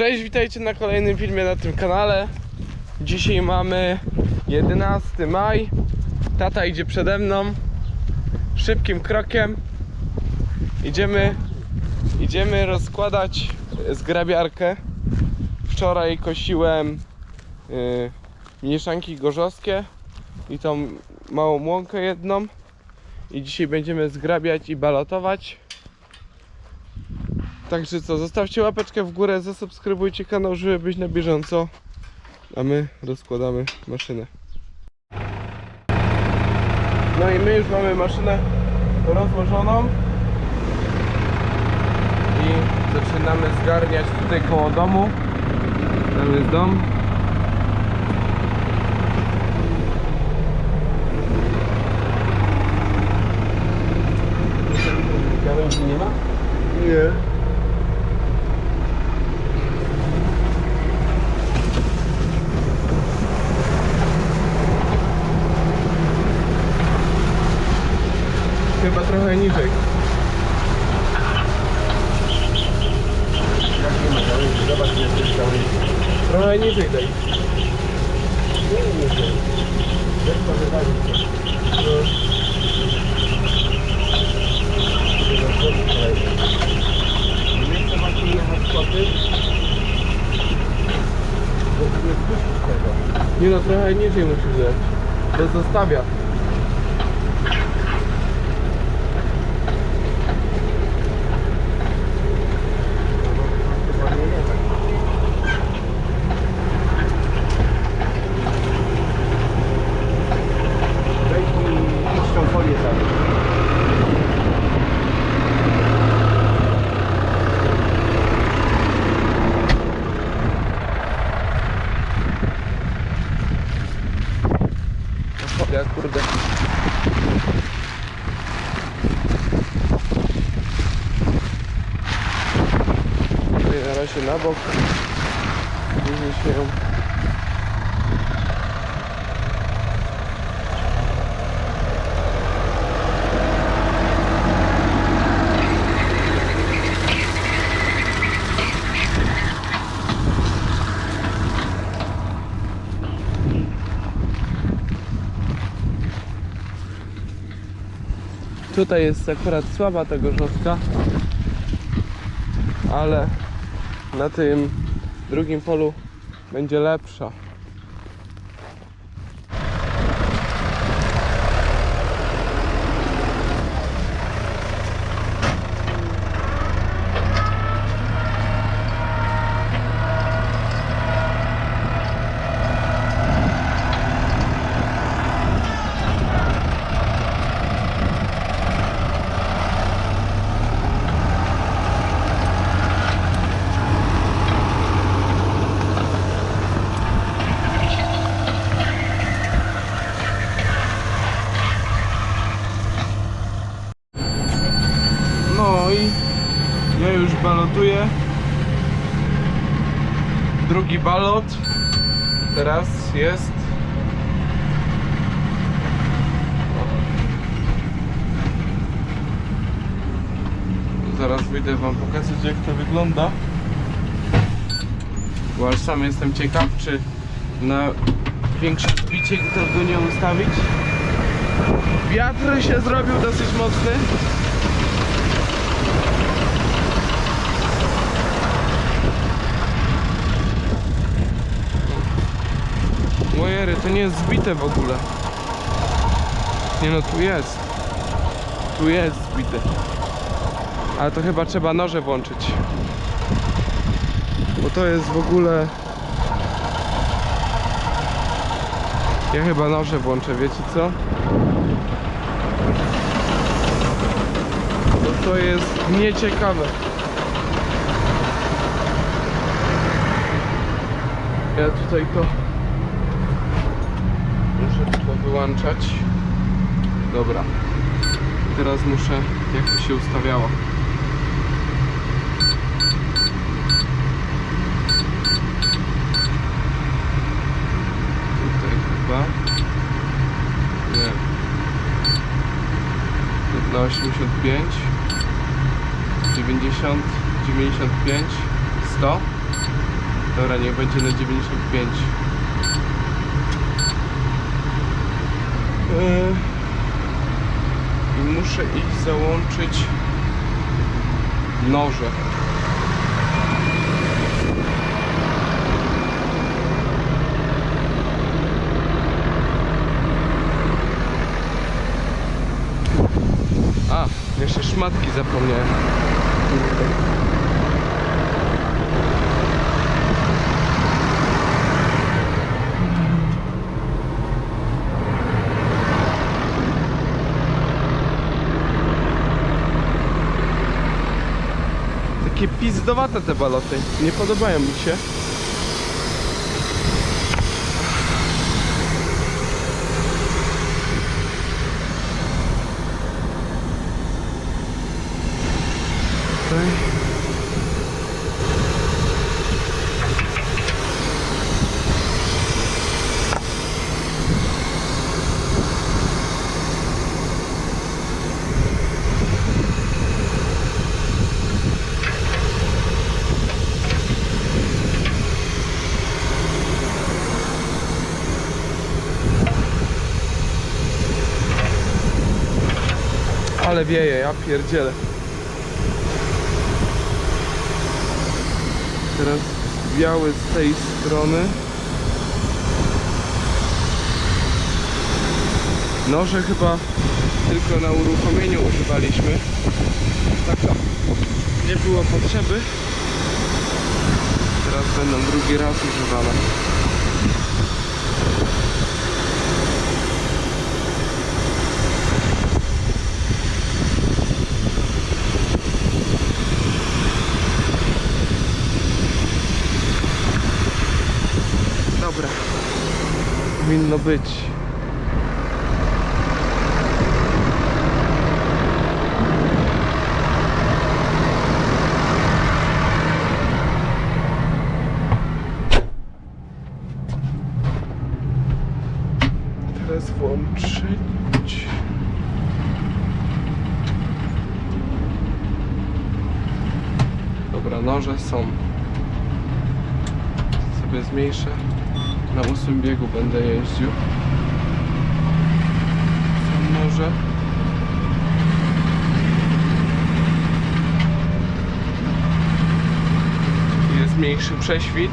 Cześć, witajcie na kolejnym filmie na tym kanale. Dzisiaj mamy 11 maj. Tata idzie przede mną. Szybkim krokiem. Idziemy, idziemy rozkładać zgrabiarkę. Wczoraj kosiłem yy, mieszanki gorzowskie i tą małą łąkę jedną. I dzisiaj będziemy zgrabiać i balotować. Także co, zostawcie łapeczkę w górę, zasubskrybujcie kanał, żeby być na bieżąco. A my rozkładamy maszynę. No i my już mamy maszynę rozłożoną. I zaczynamy zgarniać tutaj koło domu. Tam jest dom. Gałęzi nie ma? Nie. Trochę niżej. Nie zobacz ile jest gałęzi. Trochę niżej daj. Nie, nie, nie. Nie nie. Nie no, trochę niżej musisz dać. To zostawia. Chyba nie jechać. Weź mi idź tą folię tam. Ja kurde. Na razie na bok. Później się Tutaj jest akurat słaba ta gorzowska, ale na tym drugim polu będzie lepsza. No i ja już balotuję. Drugi balot. Teraz jest. Zaraz wyjdę wam pokazać jak to wygląda. Bo aż sam jestem ciekaw czy na większe zbicie to go nie ustawić. Wiatr się zrobił dosyć mocny. Mojery, to nie jest zbite w ogóle. Nie no, tu jest. Tu jest zbite. Ale to chyba trzeba noże włączyć. Bo to jest w ogóle... Ja chyba noże włączę, wiecie co? Bo to jest nieciekawe. Ja tutaj to wyłączać. Dobra. Teraz muszę, jak to się ustawiało. Tutaj chyba. Nie. Na 85. 90, 95, 100. Dobra, niech będzie na 95. I muszę iść załączyć noże. A, jeszcze szmatki zapomniałem. Takie pizdowate te baloty. Nie podobają mi się. Ale wieje, ja pierdzielę. Teraz biały z tej strony. Noże chyba tylko na uruchomieniu używaliśmy. Tak to nie było potrzeby. Teraz będą drugi raz używane. Dobra. Powinno być. Teraz włączyć. Dobra, noże są sobie zmniejszę. Na ósmym biegu będę jeździł. Są noże. Jest mniejszy prześwit.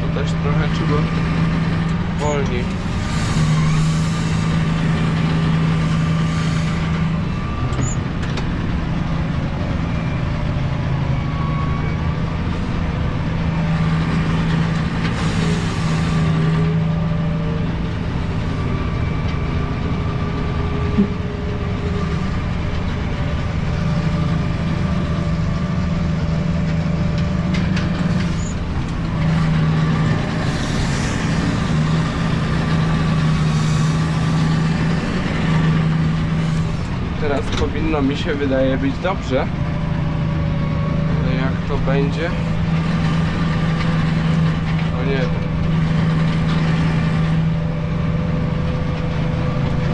To też trochę trzeba wolniej. Teraz powinno mi się wydaje być dobrze. Ale jak to będzie? To nie wiem.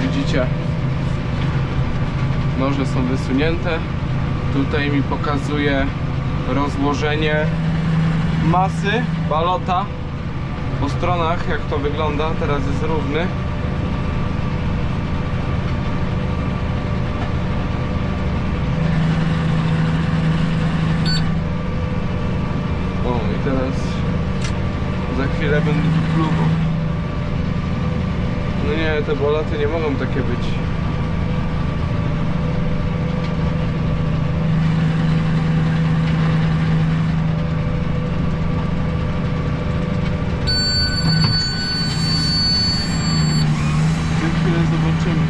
Widzicie? Noże są wysunięte. Tutaj mi pokazuje rozłożenie masy balota po stronach jak to wygląda. Teraz jest równy. Teraz za chwilę będę tu. No nie, te boloty nie mogą takie być. Zobaczymy.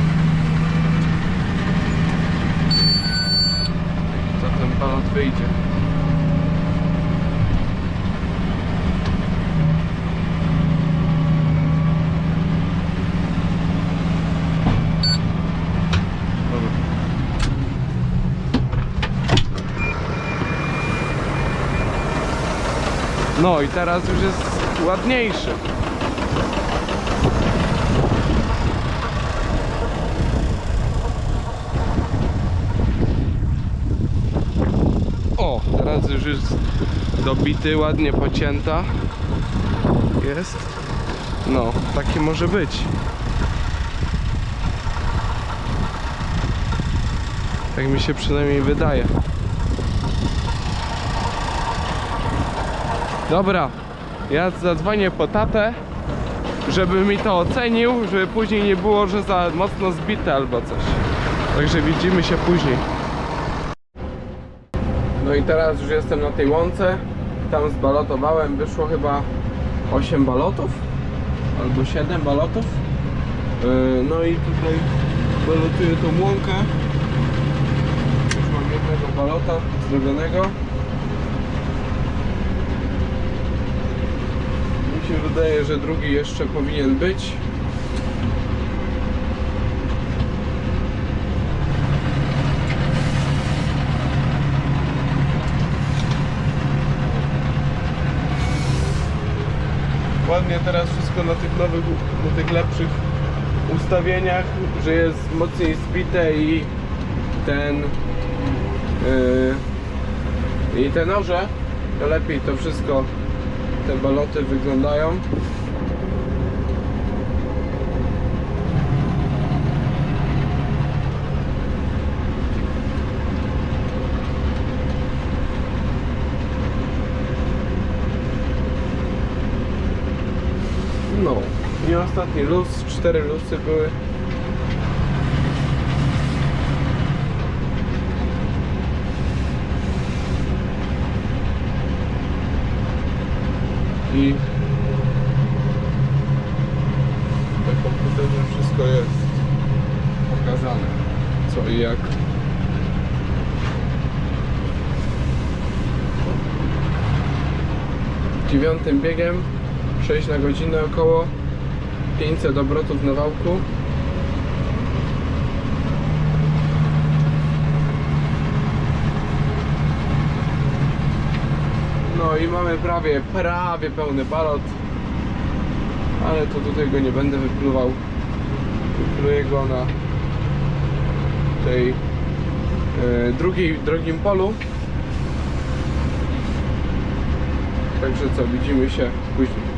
Co ten balot wyjdzie. No i teraz już jest ładniejszy. widzę, że jest dobity, ładnie pocięta. Jest. No, taki może być. Tak mi się przynajmniej wydaje. Dobra, ja zadzwonię po tatę, żeby mi to ocenił, żeby później nie było, że za mocno zbite albo coś. Także widzimy się później. No i teraz już jestem na tej łące. Tam zbalotowałem, wyszło chyba 8 balotów albo 7 balotów. Yy, No i tutaj balotuję tą łąkę. Już mam jednego balota zrobionego. Mi się wydaje, że drugi jeszcze powinien być. Ładnie teraz wszystko na tych nowych, na tych lepszych ustawieniach, że jest mocniej zbite i ten yy, i te noże to lepiej to wszystko te baloty wyglądają. No i ostatni luz, cztery lusy były i na komputerze wszystko jest pokazane co i jak. Dziewiątym biegiem 6 na godzinę około 500 obrotów na wałku No i mamy prawie, prawie pełny balot. Ale to tutaj go nie będę wypluwał. Wypluję go na tej e, drugiej, drugim polu. Także co, widzimy się później.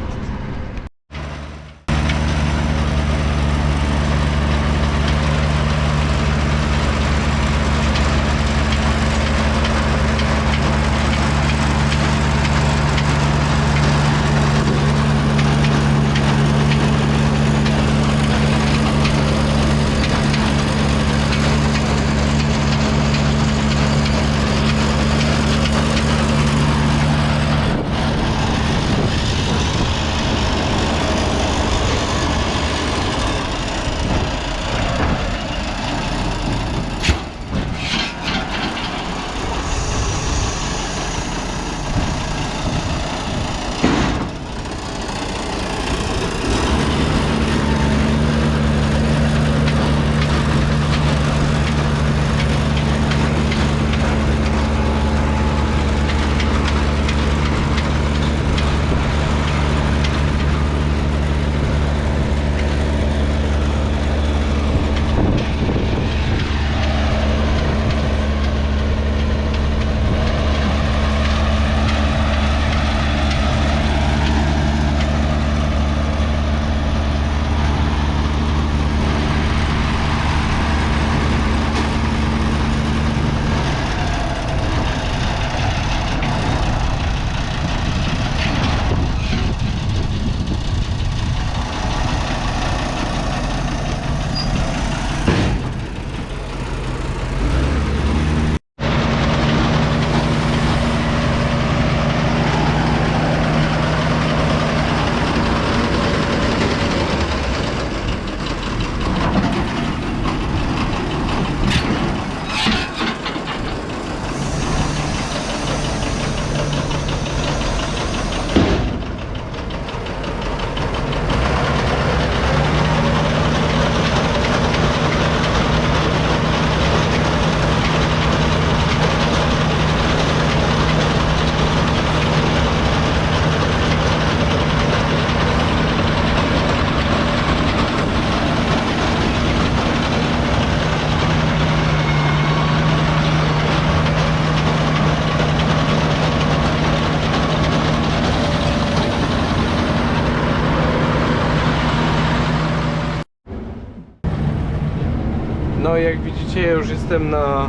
Widzicie ja już jestem na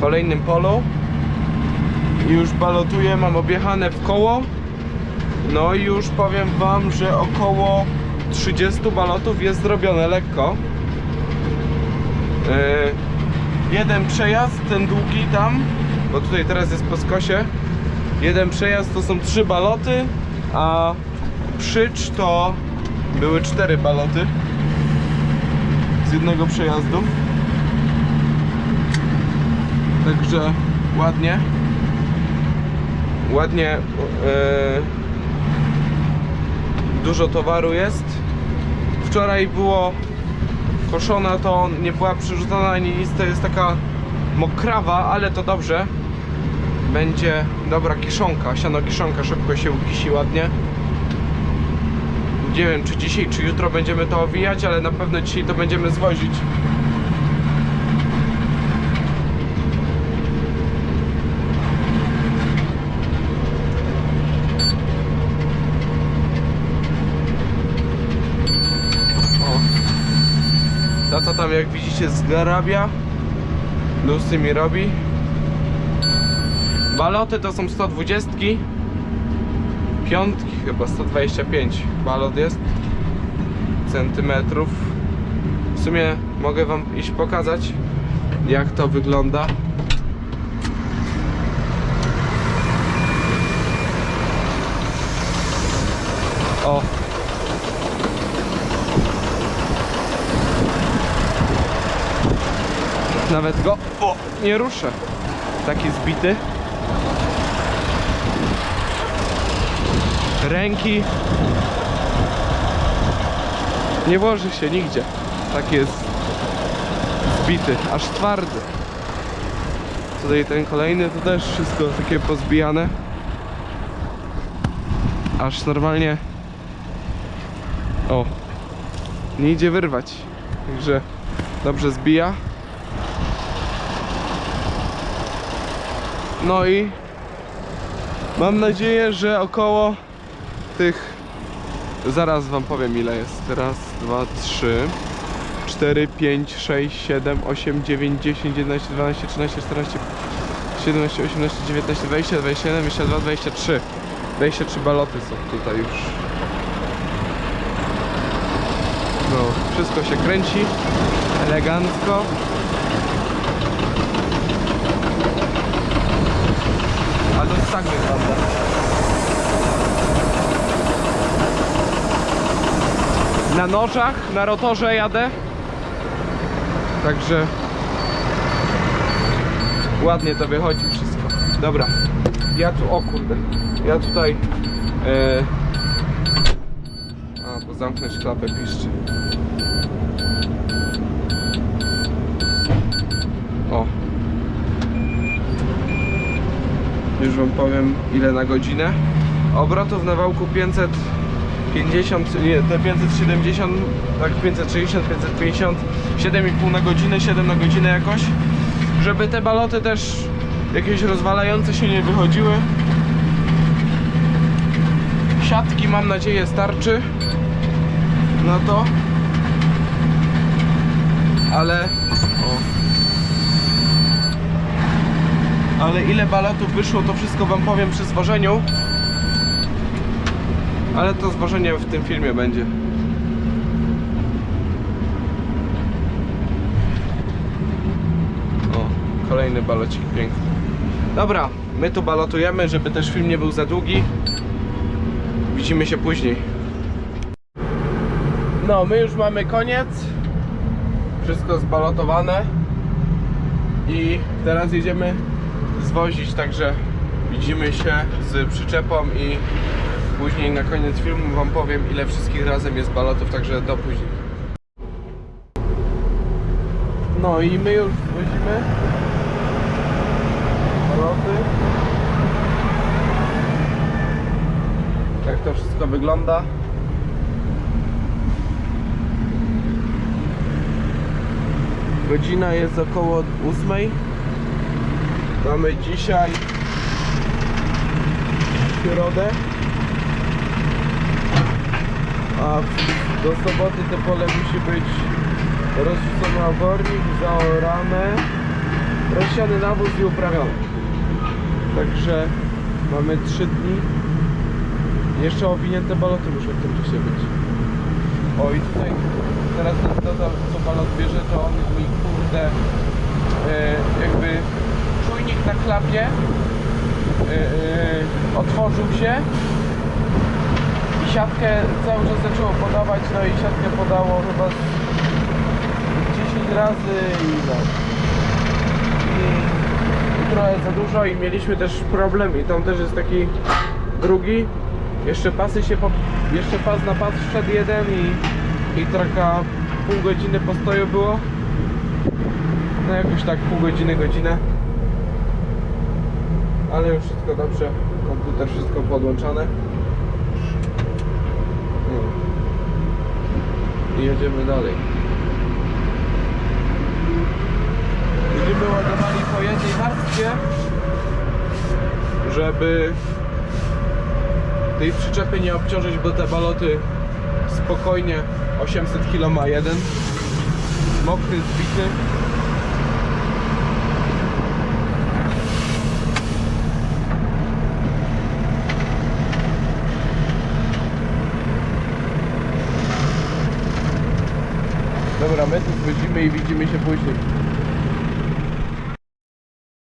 kolejnym polu. I już balotuję, mam objechane w koło. No i już powiem wam, że około 30 balotów jest zrobione lekko. Yy, jeden przejazd, ten długi tam bo tutaj teraz jest po skosie. Jeden przejazd to są trzy baloty a przycz to były cztery baloty z jednego przejazdu Także ładnie. Ładnie. e, dużo towaru jest. Wczoraj było koszona, to nie była przerzucona ani nic, to jest taka mokrawa, ale to dobrze. Będzie dobra kiszonka, siano kiszonka szybko się ukisi ładnie. Nie wiem czy dzisiaj, czy jutro będziemy to owijać, ale na pewno dzisiaj to będziemy zwozić. Tam jak widzicie zgarabia. Lusy mi robi. Baloty to są 120. Piątki chyba 125 balot jest. Centymetrów. W sumie mogę wam iść pokazać jak to wygląda. O, Nawet go o, nie ruszę. Taki zbity. Ręki. Nie włoży się nigdzie. Tak jest zbity, aż twardy. Tutaj ten kolejny to też wszystko takie pozbijane. Aż normalnie. O. Nie idzie wyrwać. Także dobrze zbija. No i mam nadzieję, że około tych zaraz wam powiem ile jest. Raz, dwa, trzy, cztery, pięć, sześć, siedem, osiem, dziewięć, dziesięć, jedenaście, dwanaście, trzynaście, czternaście, siedemnaście, osiemnaście, dziewiętnaście, dwadzieścia, dwadzieścia jeden, dwadzieścia dwa, dwadzieścia trzy. 23 baloty są tutaj już. No, wszystko się kręci elegancko. A to tak wygląda. Na nożach, na rotorze jadę. Także ładnie to wychodzi wszystko. Dobra. Ja tu, o kurde. Ja tutaj e... A, bo zamknąć klapę piszczy. O, już wam powiem ile na godzinę. Obrotów na wałku 550 nie, te 570 tak 560, 550 7,5 na godzinę, 7 na godzinę jakoś. Żeby te baloty też jakieś rozwalające się nie wychodziły. Siatki mam nadzieję starczy na to. Ale o, ale ile balotów wyszło, to wszystko wam powiem przy zwożeniu. Ale to zwożenie w tym filmie będzie. O, kolejny balocik piękny. Dobra, my tu balotujemy, żeby też film nie był za długi. Widzimy się później. No, my już mamy koniec. Wszystko zbalotowane. I teraz jedziemy zwozić, także widzimy się z przyczepą i później na koniec filmu wam powiem ile wszystkich razem jest balotów, także do później. No i my już wozimy baloty. Jak to wszystko wygląda. Godzina jest około 8. Mamy dzisiaj środę. A do soboty to pole musi być rozrzucony obornik, zaorane, rozsiany nawóz i uprawiony. Także mamy 3 dni. Jeszcze owinięte baloty muszą w tym czasie być. O i tutaj teraz ten dodal, co balot bierze, to on mi kurde e, jakby na klapie e, otworzył się i siatkę cały czas zaczęło podawać, no i siatkę podało chyba z 10 razy i no. I trochę za dużo i mieliśmy też problem i tam też jest taki drugi. Jeszcze pasy się po, jeszcze pas na pas wszedł jeden i, i taka pół godziny postoju było. No jakoś tak pół godziny, godzinę. Ale już wszystko dobrze. Komputer wszystko podłączane. No. I jedziemy dalej. Będziemy ładowali po jednej warstwie, żeby tej przyczepy nie obciążyć, bo te baloty spokojnie 800 kg ma jeden. Mokry, zbity. Dobra, my tu wchodzimy i widzimy się później.